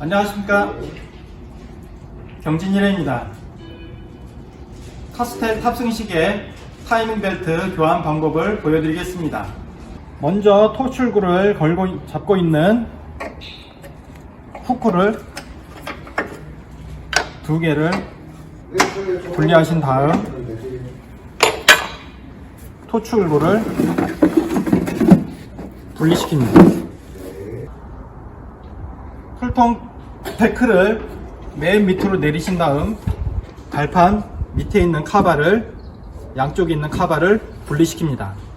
안녕하십니까? 경진일회입니다. 카스텔 탑승식의 타이밍 벨트 교환 방법을 보여드리겠습니다. 먼저 토출구를 걸고 잡고 있는 후크를 두 개를 분리하신 다음 토출구를 분리시킵니다. 풀통 데크를 맨 밑으로 내리신 다음 발판 밑에 있는 카바를 양쪽에 있는 카바를 분리시킵니다.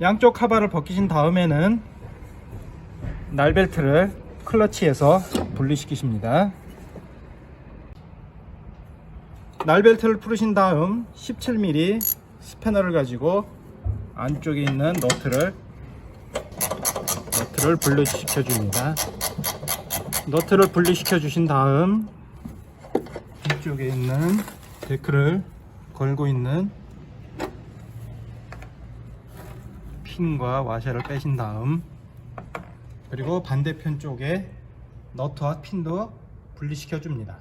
양쪽 카바를 벗기신 다음에는 날벨트를 클러치에서 분리시키십니다. 날벨트를 풀으신 다음 17mm 스패너를 가지고 안쪽에 있는 너트를 너트를 분리시켜 줍니다. 너트를 분리시켜 주신 다음 뒤쪽에 있는 데크를 걸고 있는 핀과 와샤를 빼신 다음 그리고 반대편 쪽에 너트와 핀도 분리시켜 줍니다.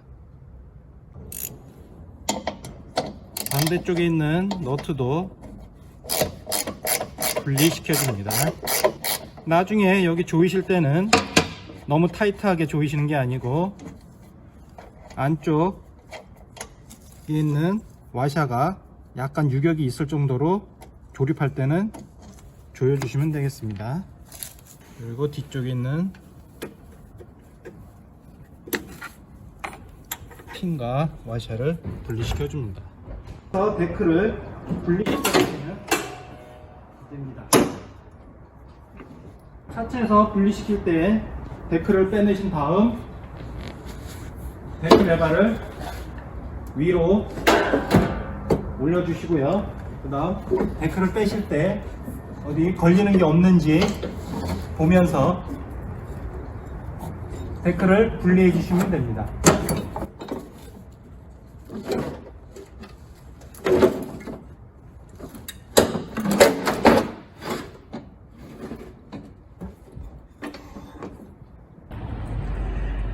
반대쪽에 있는 너트도 분리시켜 줍니다. 나중에 여기 조이실 때는 너무 타이트하게 조이시는 게 아니고 안쪽에 있는 와샤가 약간 유격이 있을 정도로 조립할 때는 조여주시면 되겠습니다. 그리고 뒤쪽에 있는 핀과 와샤를 분리시켜 줍니다. 데크를 분리시켜 주시면 됩니다. 차체에서 분리시킬 때 데크를 빼내신 다음 데크 레바를 위로 올려주시고요. 그 다음 데크를 빼실 때 어디 걸리는 게 없는지 보면서 데크를 분리해 주시면 됩니다.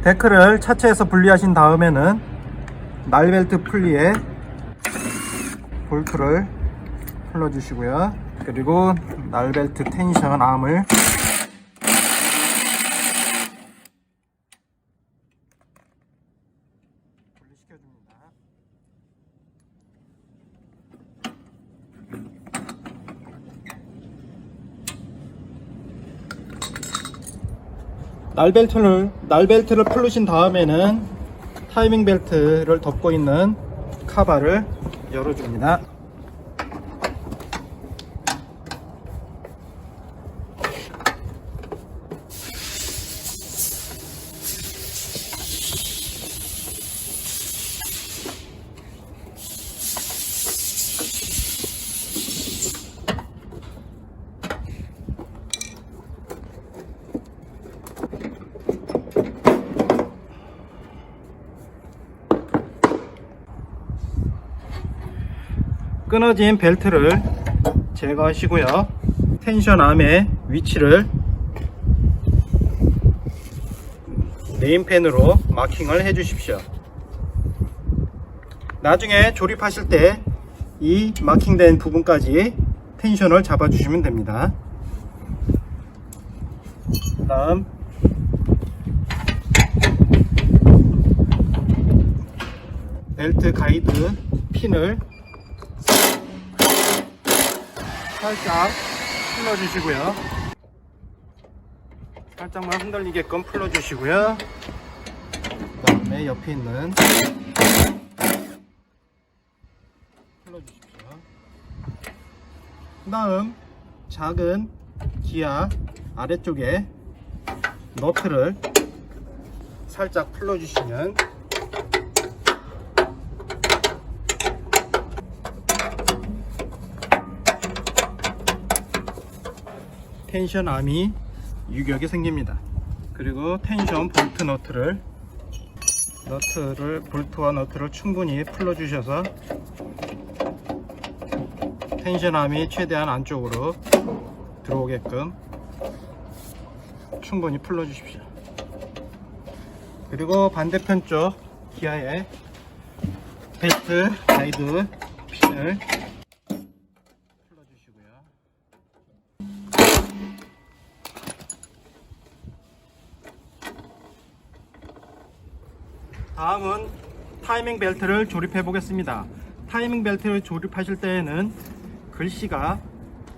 데크를 차체에서 분리하신 다음에는 날벨트 풀리에 볼트를 풀어주시고요. 그리고 날벨트 텐션 암을 분리시켜줍니다. 날벨트를 날벨트를 풀으신 다음에는 타이밍 벨트를 덮고 있는 카바를 열어줍니다. 끊어진 벨트를 제거하시고요. 텐션 암의 위치를 네임펜으로 마킹을 해 주십시오. 나중에 조립하실 때 이 마킹된 부분까지 텐션을 잡아 주시면 됩니다. 다음 벨트 가이드 핀을 살짝 풀어주시고요. 살짝만 흔들리게끔 풀어주시고요. 그 다음에 옆에 있는 풀어주십시오. 그 다음 작은 기아 아래쪽에 너트를 살짝 풀어주시면 텐션 암이 유격이 생깁니다. 그리고 텐션 볼트 너트를 너트를 볼트와 너트를 충분히 풀어 주셔서 텐션 암이 최대한 안쪽으로 들어오게끔 충분히 풀어 주십시오. 그리고 반대편 쪽 기아의 벨트 가이드 핀을 다음은 타이밍 벨트를 조립해 보겠습니다. 타이밍 벨트를 조립하실 때에는 글씨가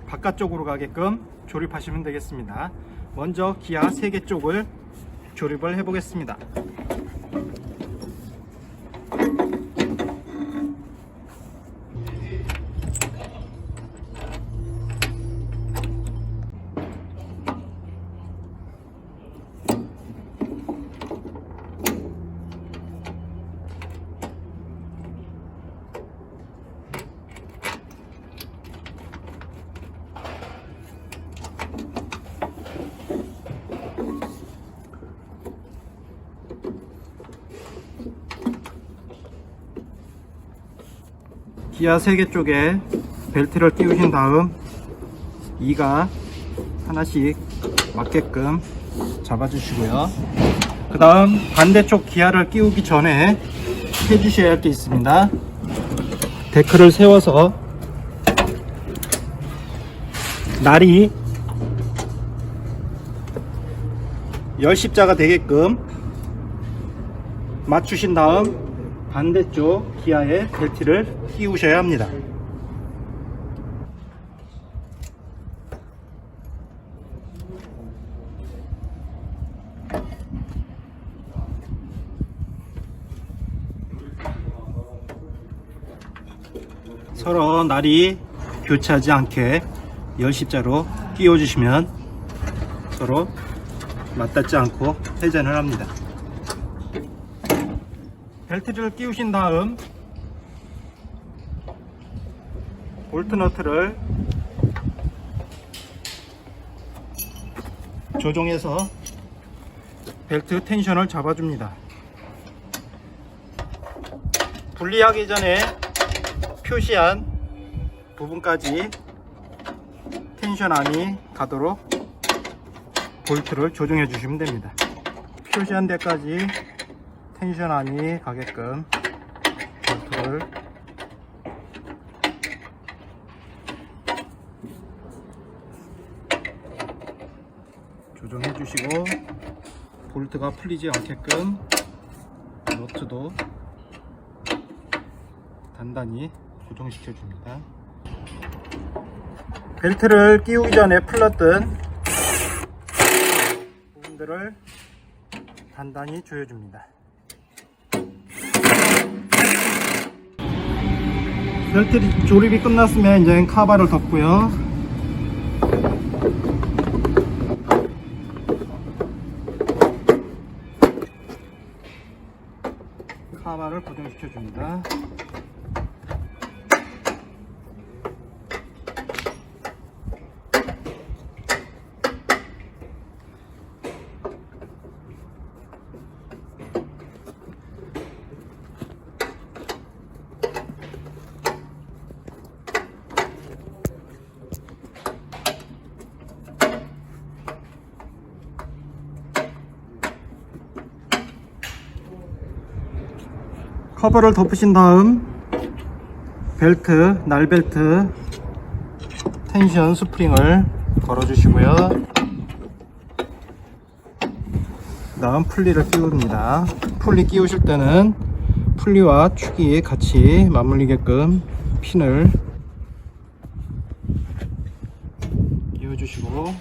바깥쪽으로 가게끔 조립하시면 되겠습니다. 먼저 기아 3개 쪽을 조립을 해 보겠습니다. 기아 3개 쪽에 벨트를 끼우신 다음 이가 하나씩 맞게끔 잡아주시고요. 그 다음 반대쪽 기아를 끼우기 전에 해주셔야 할 게 있습니다. 데크를 세워서 날이 열십자가 되게끔 맞추신 다음 반대쪽 기아에 벨트를 끼우셔야 합니다. 서로 날이 교차하지 않게 열십자로 끼워주시면 서로 맞닿지 않고 회전을 합니다. 벨트를 끼우신 다음 볼트 너트를 조정해서 벨트 텐션을 잡아줍니다. 분리하기 전에 표시한 부분까지 텐션안이 가도록 볼트를 조정해 주시면 됩니다. 표시한 데까지 텐션 안이 가게끔 볼트를 조정해 주시고 볼트가 풀리지 않게끔 너트도 단단히 고정시켜 줍니다. 벨트를 끼우기 전에 풀렀던 부분들을 단단히 조여줍니다. 벨트 조립이 끝났으면 이제 카바를 덮고요. 카바를 고정시켜 줍니다. 커버를 덮으신 다음 벨트, 날벨트 텐션 스프링을 걸어 주시고요. 다음 풀리를 끼웁니다. 풀리 끼우실 때는 풀리와 축이 같이 맞물리게끔 핀을 끼워주시고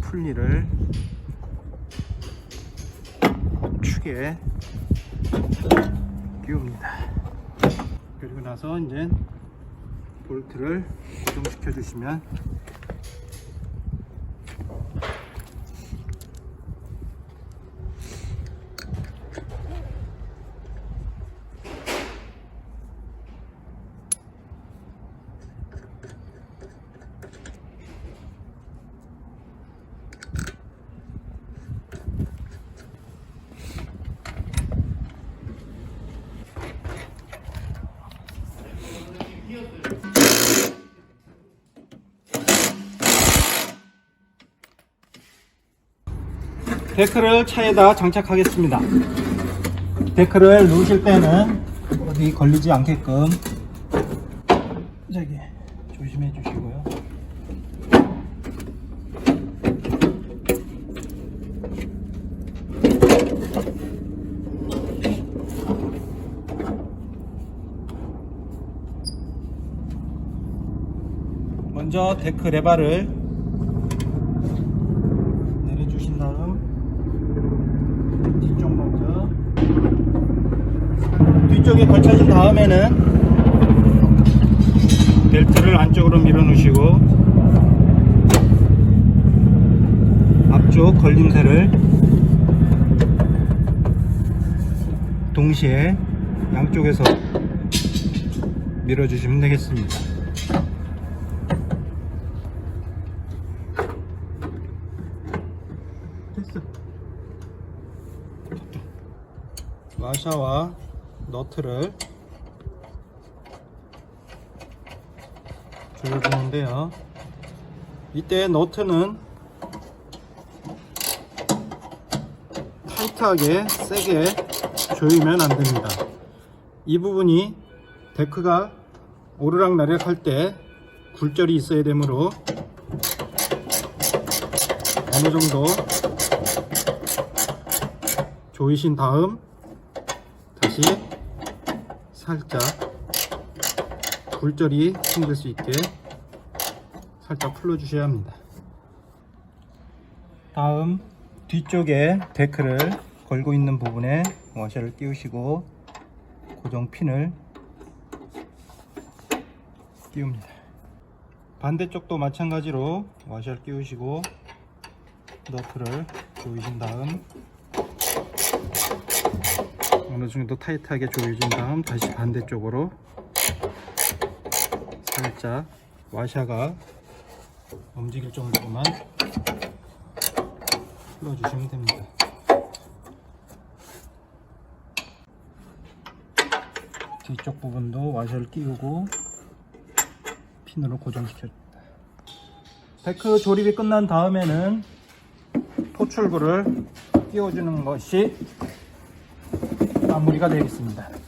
풀리를 축에 끼웁니다. 그리고 나서 이제 볼트를 고정시켜 주시면 데크를 차에다 장착하겠습니다. 데크를 놓으실 때는 어디 걸리지 않게끔 저기 조심해 주시고요. 먼저 데크 레바를 내려주신 다음 뒤쪽 먼저 뒤쪽에 걸쳐진 다음에는 벨트를 안쪽으로 밀어 놓으시고 앞쪽 걸림새를 동시에 양쪽에서 밀어 주시면 되겠습니다. 됐어. 마샤와 너트를 조여주는데요. 이때 너트는 타이트하게 세게 조이면 안 됩니다. 이 부분이 데크가 오르락내리락 할 때 굴절이 있어야 되므로 어느 정도 조이신 다음 다시 살짝 굴절이 생길 수 있게 살짝 풀어 주셔야 합니다. 다음 뒤쪽에 데크를 걸고 있는 부분에 워셔를 끼우시고 고정 핀을 끼웁니다. 반대쪽도 마찬가지로 와셔를 끼우시고 너트를 조이신 다음 어느 정도 타이트하게 조여준 다음 다시 반대쪽으로 살짝 와샤가 움직일 정도로만 풀어주시면 됩니다. 뒤쪽 부분도 와셔를 끼우고 핀으로 고정시켜줍니다. 데크 조립이 끝난 다음에는 토출구를 끼워주는 것이 마무리가 되겠습니다.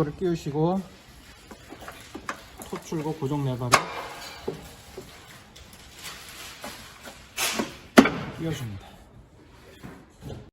철거를 끼우시고 토출구 고정 레버를 끼워줍니다.